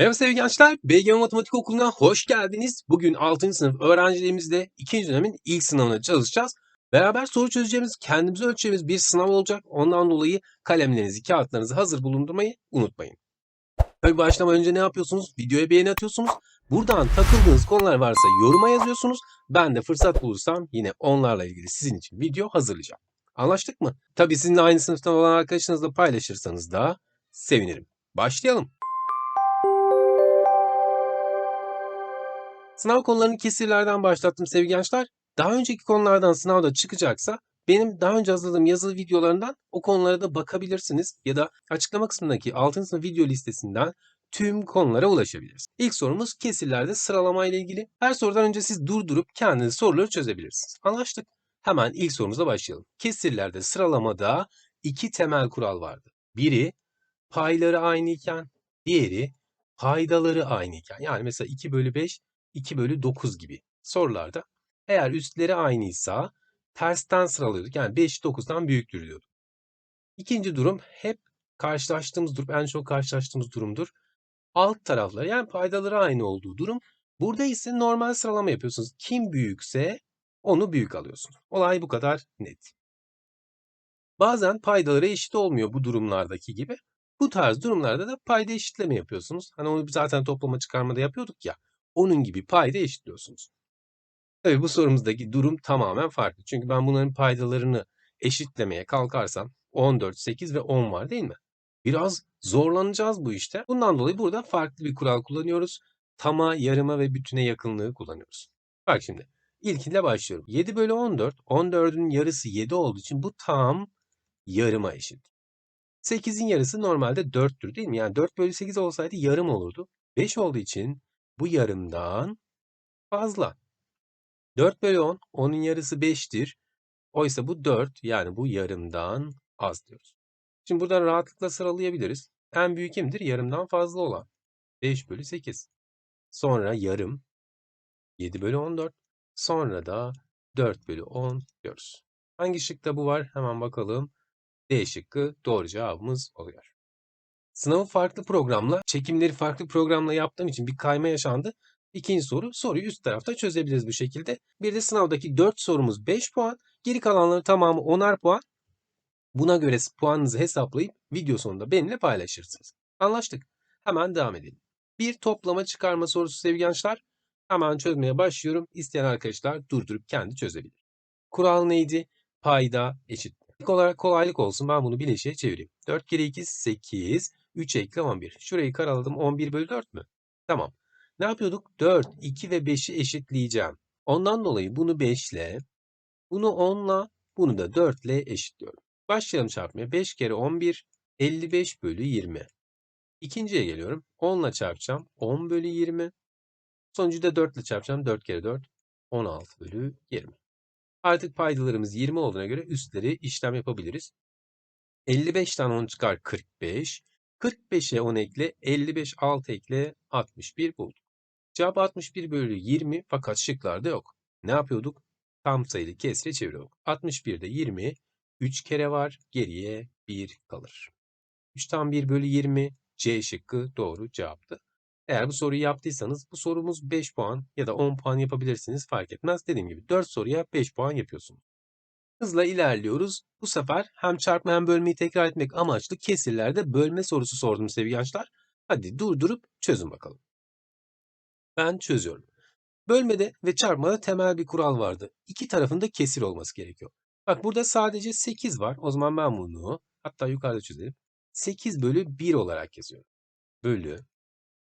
Merhaba sevgili gençler, BGM Matematik Okulu'na hoş geldiniz. Bugün 6. sınıf öğrencilerimizle 2. dönemin ilk sınavına çalışacağız. Beraber soru çözeceğimiz, kendimizi ölçeceğimiz bir sınav olacak. Ondan dolayı kalemlerinizi, kağıtlarınızı hazır bulundurmayı unutmayın. Tabii başlamadan önce ne yapıyorsunuz? Videoya beğeni atıyorsunuz. Buradan takıldığınız konular varsa yoruma yazıyorsunuz. Ben de fırsat bulursam yine onlarla ilgili sizin için video hazırlayacağım. Anlaştık mı? Tabii sizinle aynı sınıftan olan arkadaşınızla paylaşırsanız da sevinirim. Başlayalım. Sınav konularını kesirlerden başlattım sevgili gençler. Daha önceki konulardan sınavda çıkacaksa benim daha önce hazırladığım yazılı videolarından o konulara da bakabilirsiniz. Ya da açıklama kısmındaki 6. sınıf video listesinden tüm konulara ulaşabilirsiniz. İlk sorumuz kesirlerde sıralama ile ilgili. Her sorudan önce siz durdurup kendiniz soruları çözebilirsiniz. Anlaştık. Hemen ilk sorumuza başlayalım. Kesirlerde sıralamada iki temel kural vardı. Biri payları aynı iken, diğeri paydaları aynı iken. Yani mesela 2 bölü 5 2 bölü 9 gibi sorularda eğer üstleri aynıysa tersten sıralıyorduk. Yani 5 9'dan büyüktür diyorduk. İkinci durum hep karşılaştığımız durum, en çok karşılaştığımız durumdur. Alt tarafları yani paydaları aynı olduğu durum. Burada ise normal sıralama yapıyorsunuz. Kim büyükse onu büyük alıyorsunuz. Olay bu kadar net. Bazen paydaları eşit olmuyor bu durumlardaki gibi. Bu tarz durumlarda da payda eşitleme yapıyorsunuz. Hani onu zaten toplama çıkarmada yapıyorduk ya. Onun gibi payda eşitliyorsunuz. Tabii bu sorumuzdaki durum tamamen farklı. Çünkü ben bunların paydalarını eşitlemeye kalkarsam 14, 8 ve 10 var değil mi? Biraz zorlanacağız bu işte. Bundan dolayı burada farklı bir kural kullanıyoruz. Tama, yarıma ve bütüne yakınlığı kullanıyoruz. Bak şimdi. İlkiyle başlıyorum. 7 bölü 14. 14'ün yarısı 7 olduğu için bu tam yarıma eşit. 8'in yarısı normalde 4'tür değil mi? Yani 4 bölü 8 olsaydı yarım olurdu. 5 olduğu için bu yarımdan fazla. 4 bölü 10, 10'un yarısı 5'tir. Oysa bu 4 yani bu yarımdan az diyoruz. Şimdi buradan rahatlıkla sıralayabiliriz. En büyük kimdir? Yarımdan fazla olan. 5 bölü 8. Sonra yarım 7 bölü 14. Sonra da 4 bölü 10 diyoruz. Hangi şıkta bu var? Hemen bakalım. D şıkkı doğru cevabımız oluyor. Sınavı farklı programla, çekimleri farklı programla yaptığım için bir kayma yaşandı. İkinci soru, soruyu üst tarafta çözebiliriz bu şekilde. Bir de sınavdaki 4 sorumuz 5 puan, geri kalanları tamamı 10'ar puan. Buna göre puanınızı hesaplayıp video sonunda benimle paylaşırsınız. Anlaştık. Hemen devam edelim. Bir toplama çıkarma sorusu sevgili gençler. Hemen çözmeye başlıyorum. İsteyen arkadaşlar durdurup kendi çözebilir. Kural neydi? Payda eşit. İlk olarak kolaylık olsun ben bunu bileşiğe çevireyim. 4 kere 2 8, 3 ekle 11. Şurayı karaladım 11 bölü 4 mü? Tamam. Ne yapıyorduk? 4, 2 ve 5'i eşitleyeceğim. Ondan dolayı bunu 5 ile, bunu 10 ile, bunu da 4 ile eşitliyorum. Başlayalım çarpmaya. 5 kere 11, 55 bölü 20. İkinciye geliyorum. 10 ile çarpacağım. 10 bölü 20. Sonucu da 4 ile çarpacağım. 4 kere 4, 16 bölü 20. Artık paydalarımız 20 olduğuna göre üstleri işlem yapabiliriz. 55'ten 10 çıkar 45. 45'e 10 ekle 55 6 ekle 61 bulduk. Cevap 61 bölü 20 fakat şıklarda yok. Ne yapıyorduk? Tam sayılı kesre çeviriyorduk. 61'de 20 3 kere var geriye 1 kalır. 3'ten 1 bölü 20 C şıkkı doğru cevaptı. Eğer bu soruyu yaptıysanız bu sorumuz 5 puan ya da 10 puan yapabilirsiniz fark etmez. Dediğim gibi 4 soruya 5 puan yapıyorsunuz. Hızla ilerliyoruz. Bu sefer hem çarpma hem bölmeyi tekrar etmek amaçlı kesirlerde bölme sorusu sordum sevgili gençler. Hadi durdurup çözün bakalım. Ben çözüyorum. Bölmede ve çarpmada temel bir kural vardı. İki tarafında kesir olması gerekiyor. Bak burada sadece 8 var. O zaman ben bunu hatta yukarıda çözelim. 8 bölü 1 olarak yazıyorum. Bölü.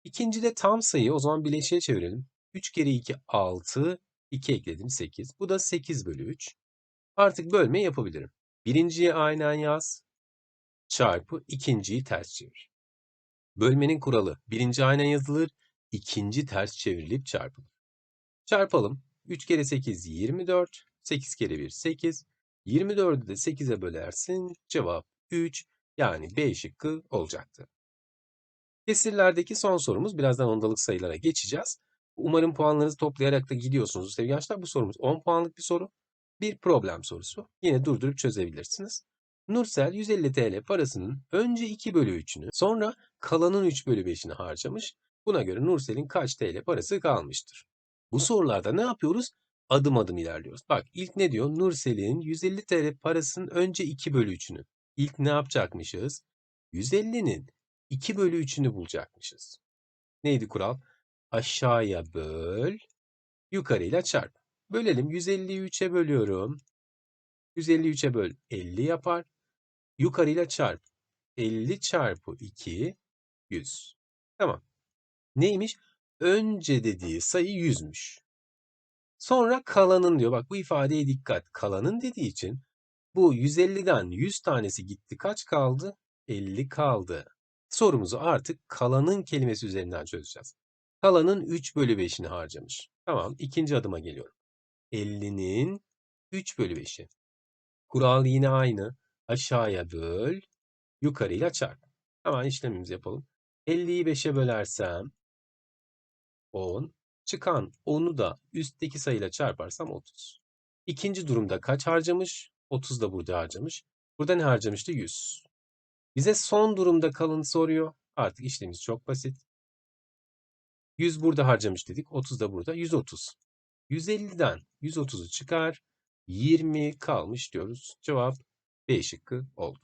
İkinci de tam sayı. O zaman bileşiğe çevirelim. 3 kere 2 6. 2 ekledim 8. Bu da 8 bölü 3. Artık bölme yapabilirim. Birinciyi aynen yaz. Çarpı ikinciyi ters çevir. Bölmenin kuralı. Birinci aynen yazılır. ikinci ters çevrilip çarpılır. Çarpalım. 3 kere 8 24. 8 kere 1 8. 24'ü de 8'e bölersin. Cevap 3. Yani B şıkkı olacaktı. Kesirlerdeki son sorumuz. Birazdan ondalık sayılara geçeceğiz. Umarım puanlarınızı toplayarak da gidiyorsunuz sevgili gençler. Bu sorumuz 10 puanlık bir soru. Bir problem sorusu. Yine durdurup çözebilirsiniz. Nursel 150 TL parasının önce 2 bölü 3'ünü sonra kalanın 3 bölü 5'ini harcamış. Buna göre Nursel'in kaç TL parası kalmıştır? Bu sorularda ne yapıyoruz? Adım adım ilerliyoruz. Bak ilk ne diyor? Nursel'in 150 TL parasının önce 2 bölü 3'ünü. İlk ne yapacakmışız? 150'nin 2 bölü 3'ünü bulacakmışız. Neydi kural? Aşağıya böl, yukarıyla çarp. Bölelim. 150'yi 3'e bölüyorum. 150'yi 3'e böl 50 yapar. Yukarıyla çarp. 50 çarpı 2 100. Tamam. Neymiş? Önce dediği sayı 100'müş. Sonra kalanın diyor. Bak bu ifadeye dikkat. Kalanın dediği için bu 150'den 100 tanesi gitti. Kaç kaldı? 50 kaldı. Sorumuzu artık kalanın kelimesi üzerinden çözeceğiz. Kalanın 3 bölü 5'ini harcamış. Tamam. ikinci adıma geliyorum. 50'nin 3 bölü 5'i. Kural yine aynı. Aşağıya böl, yukarıyla çarp. Hemen işlemimizi yapalım. 50'yi 5'e bölersem 10. Çıkan 10'u da üstteki sayıyla çarparsam 30. İkinci durumda kaç harcamış? 30 da burada harcamış. Burada ne harcamıştı? 100. Bize son durumda kalın soruyor. Artık işlemimiz çok basit. 100 burada harcamış dedik. 30 da burada. 130. 150'den 130'u çıkar. 20 kalmış diyoruz. Cevap B şıkkı oldu.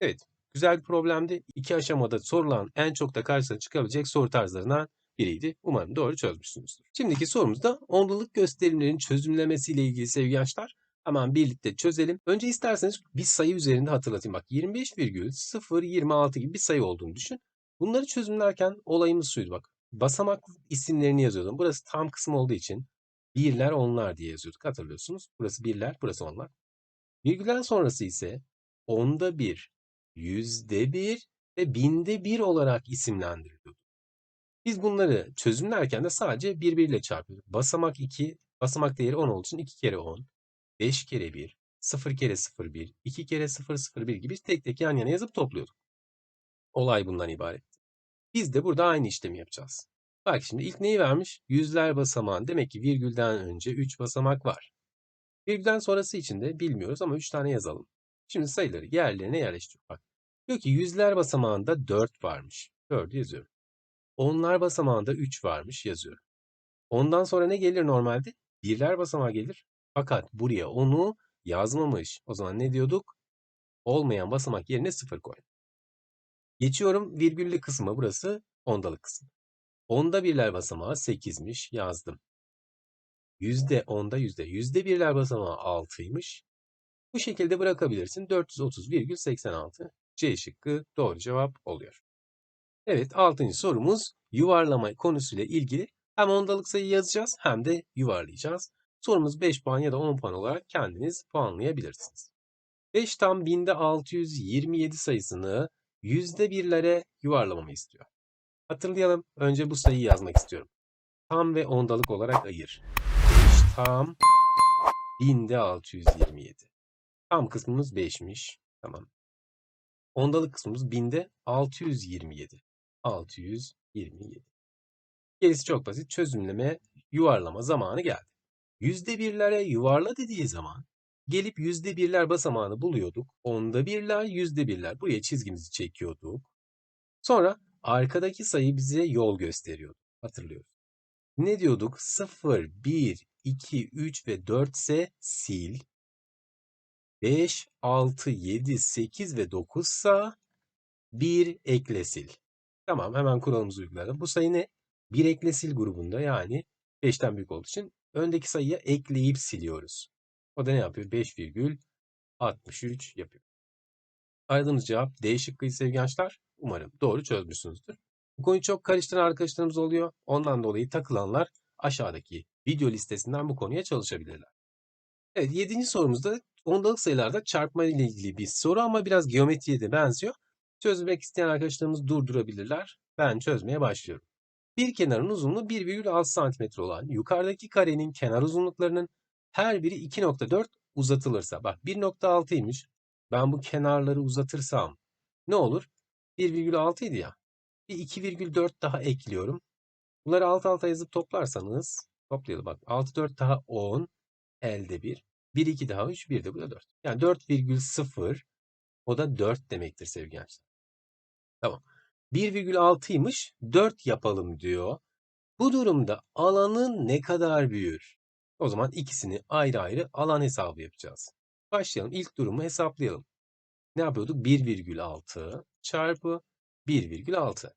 Evet. Güzel bir problemdi. İki aşamada sorulan en çok da karşısına çıkabilecek soru tarzlarından biriydi. Umarım doğru çözmüşsünüzdür. Şimdiki sorumuzda ondalık gösterimlerin çözümlemesiyle ilgili sevgili gençler. Hemen birlikte çözelim. Önce isterseniz bir sayı üzerinde hatırlatayım. Bak 25,026 gibi bir sayı olduğunu düşün. Bunları çözümlerken olayımız şuydu bak. Basamak isimlerini yazıyordum. Burası tam kısım olduğu için birler onlar diye yazıyorduk hatırlıyorsunuz. Burası birler, burası onlar. Virgülden sonrası ise onda bir, yüzde bir ve binde bir olarak isimlendiriliyordu. Biz bunları çözümlerken de sadece birbiriyle çarpıyorduk. Basamak 2, basamak değeri 10 olduğu için 2 kere 10, 5 kere 1, 0 kere 0 1, 2 kere 0 0 1 gibi tek tek yan yana yazıp topluyorduk. Olay bundan ibaret. Biz de burada aynı işlemi yapacağız. Bak şimdi ilk neyi vermiş? Yüzler basamağın. Demek ki virgülden önce 3 basamak var. Virgülden sonrası için de bilmiyoruz ama 3 tane yazalım. Şimdi sayıları yerlerine yerleştir. Bak. Diyor ki yüzler basamağında 4 varmış. 4'ü yazıyorum. Onlar basamağında 3 varmış yazıyorum. Ondan sonra ne gelir normalde? Birler basamağı gelir. Fakat buraya onu yazmamış. O zaman ne diyorduk? Olmayan basamak yerine 0 koy. Geçiyorum virgüllü kısma. Burası ondalık kısım. Onda birler basamağı 8'miş yazdım. Yüzde onda yüzde. Yüzde birler basamağı 6'ymış. Bu şekilde bırakabilirsin. 430,86 C şıkkı doğru cevap oluyor. Evet 6. sorumuz yuvarlama konusuyla ilgili hem ondalık sayı yazacağız hem de yuvarlayacağız. Sorumuz 5 puan ya da 10 puan olarak kendiniz puanlayabilirsiniz. 5 tam binde 627 sayısını yüzde birlere yuvarlamamı istiyor. Hatırlayalım. Önce bu sayıyı yazmak istiyorum. Tam ve ondalık olarak ayır. 5 tam binde 627. Tam kısmımız 5'miş. Tamam. Ondalık kısmımız binde 627. 627. Gerisi çok basit. Çözümleme, yuvarlama zamanı geldi. Yüzde birlere yuvarla dediği zaman gelip yüzde birler basamağını buluyorduk. Onda birler, yüzde birler. Buraya çizgimizi çekiyorduk. Sonra arkadaki sayı bize yol gösteriyordu. Hatırlıyoruz. Ne diyorduk? 0, 1, 2, 3 ve 4 ise sil. 5, 6, 7, 8 ve 9 ise 1 ekle sil. Tamam hemen kuralımızı uygulayalım. Bu sayı ne? 1 ekle sil grubunda yani 5'ten büyük olduğu için öndeki sayıya ekleyip siliyoruz. O da ne yapıyor? 5,63 yapıyor. Aradığımız cevap D şıkkıydı sevgili gençler. Umarım doğru çözmüşsünüzdür. Bu konuyu çok karıştıran arkadaşlarımız oluyor. Ondan dolayı takılanlar aşağıdaki video listesinden bu konuya çalışabilirler. Evet 7. sorumuzda ondalık sayılarda çarpma ile ilgili bir soru ama biraz geometriye de benziyor. Çözmek isteyen arkadaşlarımız durdurabilirler. Ben çözmeye başlıyorum. Bir kenarın uzunluğu 1,6 cm olan yukarıdaki karenin kenar uzunluklarının her biri 2.4 uzatılırsa. Bak 1.6'ymış. Ben bu kenarları uzatırsam ne olur? 1,6 idi ya. Bir 2,4 daha ekliyorum. Bunları alt alta yazıp toplarsanız toplayalım bak. 6 4 daha 10 elde 1. 1 2 daha 3 1 de bu da 4. Yani 4,0 o da 4 demektir sevgili gençler. Tamam. 1,6'ymış 4 yapalım diyor. Bu durumda alanın ne kadar büyür? O zaman ikisini ayrı ayrı alan hesabı yapacağız. Başlayalım. İlk durumu hesaplayalım. Ne yapıyorduk? 1,6 çarpı 1,6.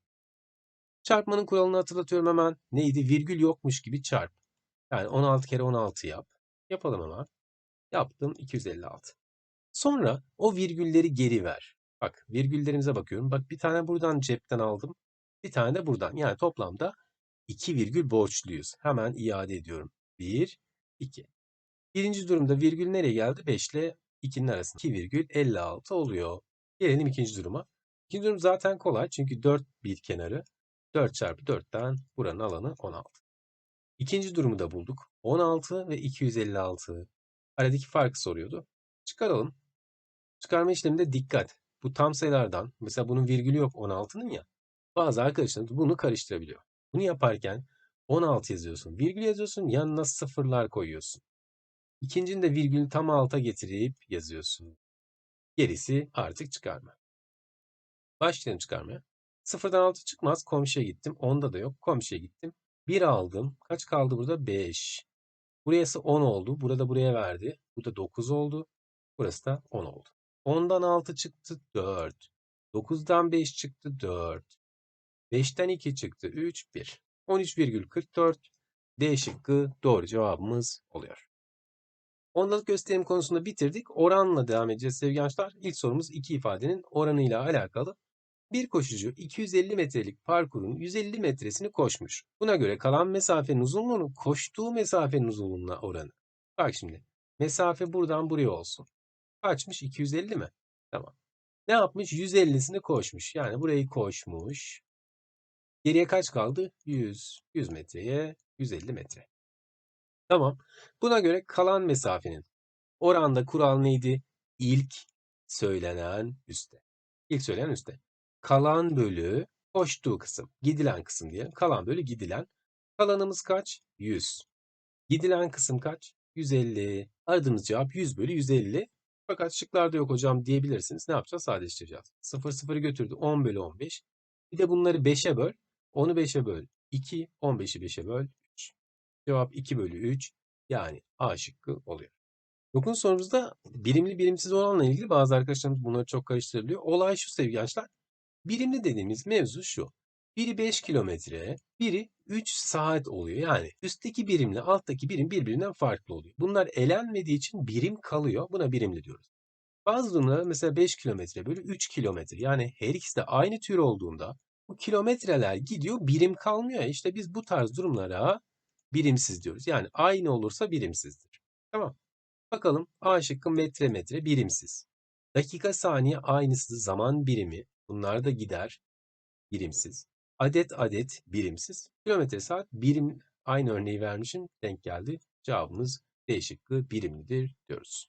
Çarpmanın kuralını hatırlatıyorum hemen. Neydi? Virgül yokmuş gibi çarp. Yani 16 kere 16 yap. Yapalım hemen. Yaptım 256. Sonra o virgülleri geri ver. Bak virgüllerimize bakıyorum. Bak bir tane buradan cepten aldım. Bir tane de buradan. Yani toplamda 2 virgül borçluyuz. Hemen iade ediyorum. 1, 2. Birinci durumda virgül nereye geldi? 5 ile 2'nin arasında. 2 virgül 56 oluyor. Gelelim ikinci duruma. İkinci durum zaten kolay. Çünkü 4 bir kenarı. 4 çarpı 4'ten buranın alanı 16. İkinci durumu da bulduk. 16 ve 256. Aradaki farkı soruyordu. Çıkaralım. Çıkarma işleminde dikkat. Bu tam sayılardan, mesela bunun virgülü yok 16'nın ya. Bazı arkadaşlarımız bunu karıştırabiliyor. Bunu yaparken 16 yazıyorsun, virgül yazıyorsun, yanına sıfırlar koyuyorsun. İkincinin de virgülünü tam alta getirip yazıyorsun. Gerisi artık çıkarma. Başlayalım çıkarmaya. Sıfırdan 6 çıkmaz. Komşuya gittim. Onda da yok. Komşuya gittim. 1 aldım. Kaç kaldı burada? 5. Burası 10 oldu. Burada buraya verdi. Bu da 9 oldu. Burası da 10 oldu. 10'dan 6 çıktı 4. 9'dan 5 çıktı 4. 5'ten 2 çıktı 3, 1. 13,44 D şıkkı doğru cevabımız oluyor. Ondalık gösterim konusunda bitirdik. Oranla devam edeceğiz sevgili gençler. İlk sorumuz iki ifadenin oranıyla alakalı. Bir koşucu 250 metrelik parkurun 150 metresini koşmuş. Buna göre kalan mesafenin uzunluğunun koştuğu mesafenin uzunluğuna oranı. Bak şimdi mesafe buradan buraya olsun. Kaçmış? 250 mi? Tamam. Ne yapmış? 150'sini koşmuş. Yani burayı koşmuş. Geriye kaç kaldı? 100. 100 metreye 150 metre. Tamam. Buna göre kalan mesafenin oranda kural neydi? İlk söylenen üste. İlk söylenen üste. Kalan bölü koştuğu kısım. Gidilen kısım diyelim. Kalan bölü gidilen. Kalanımız kaç? 100. Gidilen kısım kaç? 150. Aradığımız cevap 100 bölü 150. Fakat şıklarda yok hocam diyebilirsiniz. Ne yapacağız? Sadeleştireceğiz. 0 0'ı götürdü. 10 bölü 15. Bir de bunları 5'e böl. 10'u 5'e böl. 2. 15'i 5'e böl. 3. Cevap 2 bölü 3. Yani A şıkkı oluyor. Dokun sorumuzda birimli birimsiz oranla ilgili bazı arkadaşlarımız bunları çok karıştırabiliyor. Olay şu sevgili gençler. Birimli dediğimiz mevzu şu. Biri 5 kilometre, biri 3 saat oluyor. Yani üstteki birimle alttaki birim birbirinden farklı oluyor. Bunlar elenmediği için birim kalıyor. Buna birimli diyoruz. Bazı durumlarda mesela 5 kilometre bölü 3 kilometre. Yani her ikisi de aynı tür olduğunda bu kilometreler gidiyor birim kalmıyor. İşte biz bu tarz durumlara birimsiz diyoruz. Yani aynı olursa birimsizdir. Tamam. Bakalım A şıkkı metre metre birimsiz. Dakika saniye aynısı zaman birimi. Bunlar da gider birimsiz. Adet adet birimsiz. Kilometre saat birim aynı örneği vermişim denk geldi. Cevabımız D şıkkı birimlidir diyoruz.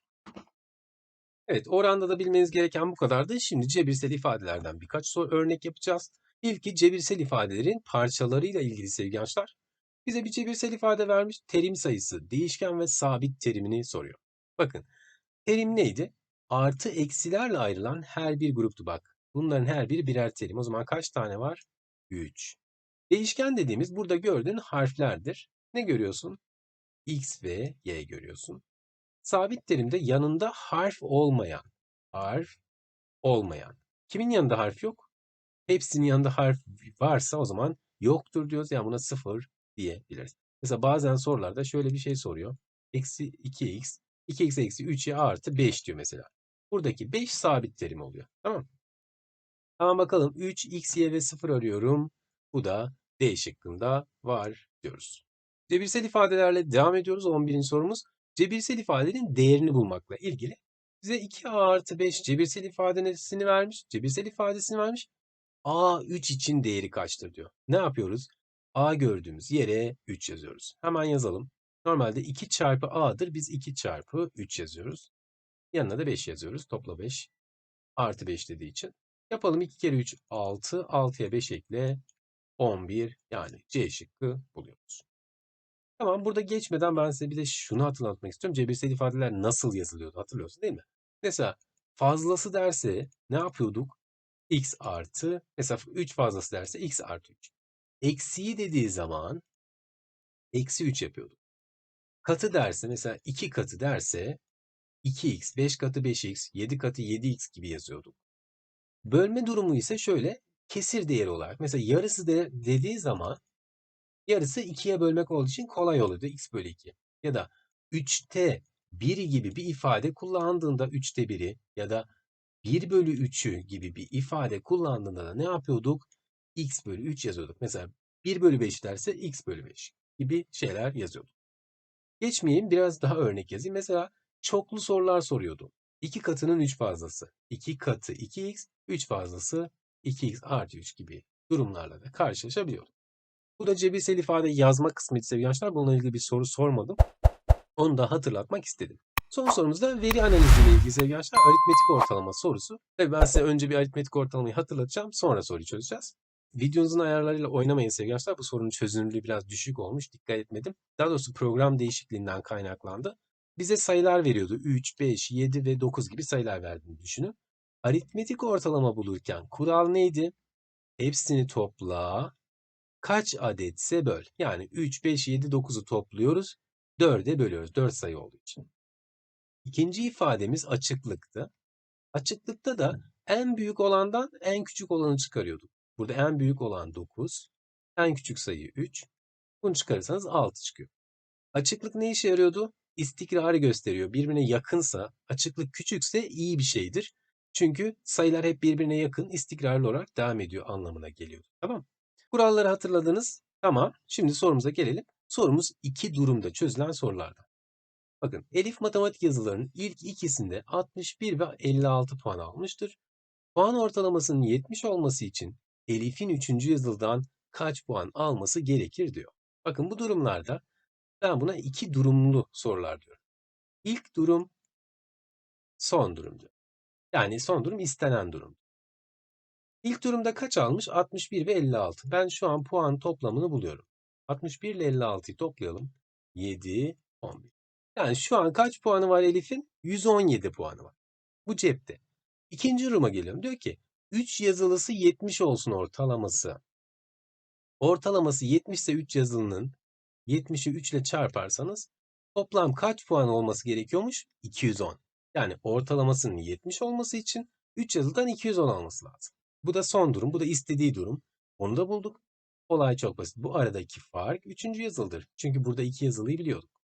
Evet oranda da bilmeniz gereken bu kadardı. Şimdi cebirsel ifadelerden birkaç soru örnek yapacağız. İlki cebirsel ifadelerin parçalarıyla ilgili sevgili gençler. Bize bir cebirsel ifade vermiş. Terim sayısı, değişken ve sabit terimini soruyor. Bakın terim neydi? Artı eksilerle ayrılan her bir gruptu bak. Bunların her biri birer terim. O zaman kaç tane var? 3. Değişken dediğimiz burada gördüğün harflerdir. Ne görüyorsun? X ve Y görüyorsun. Sabit terimde yanında harf olmayan. Harf olmayan. Kimin yanında harf yok? Hepsinin yanında harf varsa o zaman yoktur diyoruz. Yani buna sıfır diyebiliriz. Mesela bazen sorularda şöyle bir şey soruyor. Eksi 2x, 2x eksi 3y artı 5 diyor mesela. Buradaki 5 sabit terim oluyor. Tamam Tamam bakalım 3, x, y ve 0 arıyorum. Bu da D şıkkında var diyoruz. Cebirsel ifadelerle devam ediyoruz. 11. sorumuz. Cebirsel ifadenin değerini bulmakla ilgili. Bize 2a artı 5 cebirsel ifadesini vermiş. Cebirsel ifadesini vermiş. A3 için değeri kaçtır diyor. Ne yapıyoruz? A gördüğümüz yere 3 yazıyoruz. Hemen yazalım. Normalde 2 çarpı A'dır. Biz 2 çarpı 3 yazıyoruz. Yanına da 5 yazıyoruz. Topla 5. Artı 5 dediği için. Yapalım 2 kere 3 6. 6'ya 5 ekle 11 yani C şıkkı buluyoruz. Tamam burada geçmeden ben size bir de şunu hatırlatmak istiyorum. Cebirsel ifadeler nasıl yazılıyordu hatırlıyorsun değil mi? Mesela fazlası derse ne yapıyorduk? x artı mesela 3 fazlası derse x artı 3. Eksiği dediği zaman eksi 3 yapıyorduk. Katı derse mesela 2 katı derse 2x, 5 katı 5x, 7 katı 7x gibi yazıyorduk. Bölme durumu ise şöyle kesir değeri olarak. Mesela yarısı de, dediği zaman yarısı 2'ye bölmek olduğu için kolay oluyordu. x bölü 2. Ya da 3'te 1 gibi bir ifade kullandığında 3'te 1'i ya da 1 bölü 3'ü gibi bir ifade kullandığında da ne yapıyorduk? X bölü 3 yazıyorduk. Mesela 1 bölü 5 derse x bölü 5 gibi şeyler yazıyorduk. Geçmeyeyim biraz daha örnek yazayım. Mesela çoklu sorular soruyordu. 2 katının 3 fazlası. 2 katı 2x, 3 fazlası 2x artı 3 gibi durumlarla da karşılaşabiliyorduk. Bu da cebirsel ifade yazma kısmıydı sevgili gençler. Bununla ilgili bir soru sormadım. Onu da hatırlatmak istedim. Son sorumuz da veri analiziyle ilgili sevgili gençler. Aritmetik ortalama sorusu. Tabii ben size önce bir aritmetik ortalamayı hatırlatacağım. Sonra soruyu çözeceğiz. Videonuzun ayarlarıyla oynamayın sevgili gençler. Bu sorunun çözünürlüğü biraz düşük olmuş. Dikkat etmedim. Daha doğrusu program değişikliğinden kaynaklandı. Bize sayılar veriyordu. 3, 5, 7 ve 9 gibi sayılar verdiğini düşünün. Aritmetik ortalama bulurken kural neydi? Hepsini topla. Kaç adetse böl. Yani 3, 5, 7, 9'u topluyoruz. 4'e bölüyoruz. 4 sayı olduğu için. İkinci ifademiz açıklıktı. Açıklıkta da en büyük olandan en küçük olanı çıkarıyorduk. Burada en büyük olan 9, en küçük sayı 3. Bunu çıkarırsanız 6 çıkıyor. Açıklık ne işe yarıyordu? İstikrarı gösteriyor. Birbirine yakınsa, açıklık küçükse iyi bir şeydir. Çünkü sayılar hep birbirine yakın, istikrarlı olarak devam ediyor anlamına geliyor. Tamam Kuralları hatırladınız. Tamam. Şimdi sorumuza gelelim. Sorumuz iki durumda çözülen sorulardan. Bakın Elif matematik yazılarının ilk ikisinde 61 ve 56 puan almıştır. Puan ortalamasının 70 olması için Elif'in 3. yazıldan kaç puan alması gerekir diyor. Bakın bu durumlarda ben buna iki durumlu sorular diyorum. İlk durum son durum diyor. Yani son durum istenen durum. İlk durumda kaç almış? 61 ve 56. Ben şu an puan toplamını buluyorum. 61 ile 56'yı toplayalım. 7, 11. Yani şu an kaç puanı var Elif'in? 117 puanı var. Bu cepte. İkinci duruma geliyorum. Diyor ki 3 yazılısı 70 olsun ortalaması. Ortalaması 70 ise 3 yazılının 70'i 3 ile çarparsanız toplam kaç puan olması gerekiyormuş? 210. Yani ortalamasının 70 olması için 3 yazıldan 210 olması lazım. Bu da son durum. Bu da istediği durum. Onu da bulduk. Olay çok basit. Bu aradaki fark 3. yazıldır. Çünkü burada 2 yazılıyı biliyorduk.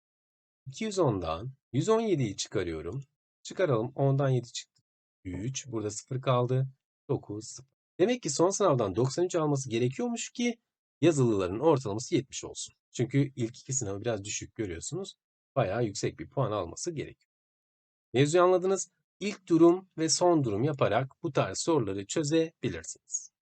210'dan 117'yi çıkarıyorum. Çıkaralım. 10'dan 7 çıktı. 3. Burada 0 kaldı. 9, 0. Demek ki son sınavdan 93 alması gerekiyormuş ki yazılıların ortalaması 70 olsun. Çünkü ilk iki sınavı biraz düşük görüyorsunuz. Bayağı yüksek bir puan alması gerekiyor. Mevzuyu anladınız. İlk durum ve son durum yaparak bu tarz soruları çözebilirsiniz.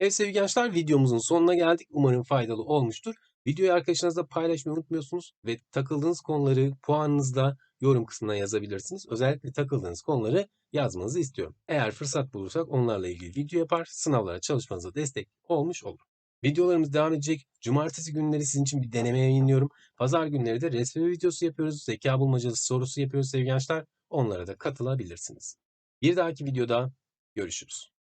Evet sevgili gençler videomuzun sonuna geldik. Umarım faydalı olmuştur. Videoyu arkadaşlarınızla paylaşmayı unutmuyorsunuz ve takıldığınız konuları puanınızda yorum kısmına yazabilirsiniz. Özellikle takıldığınız konuları yazmanızı istiyorum. Eğer fırsat bulursak onlarla ilgili video yapar, sınavlara çalışmanıza destek olmuş olur. Videolarımız devam edecek. Cumartesi günleri sizin için bir deneme yayınlıyorum. Pazar günleri de resmi videosu yapıyoruz. Zeka bulmacalı sorusu yapıyoruz sevgili gençler. Onlara da katılabilirsiniz. Bir dahaki videoda görüşürüz.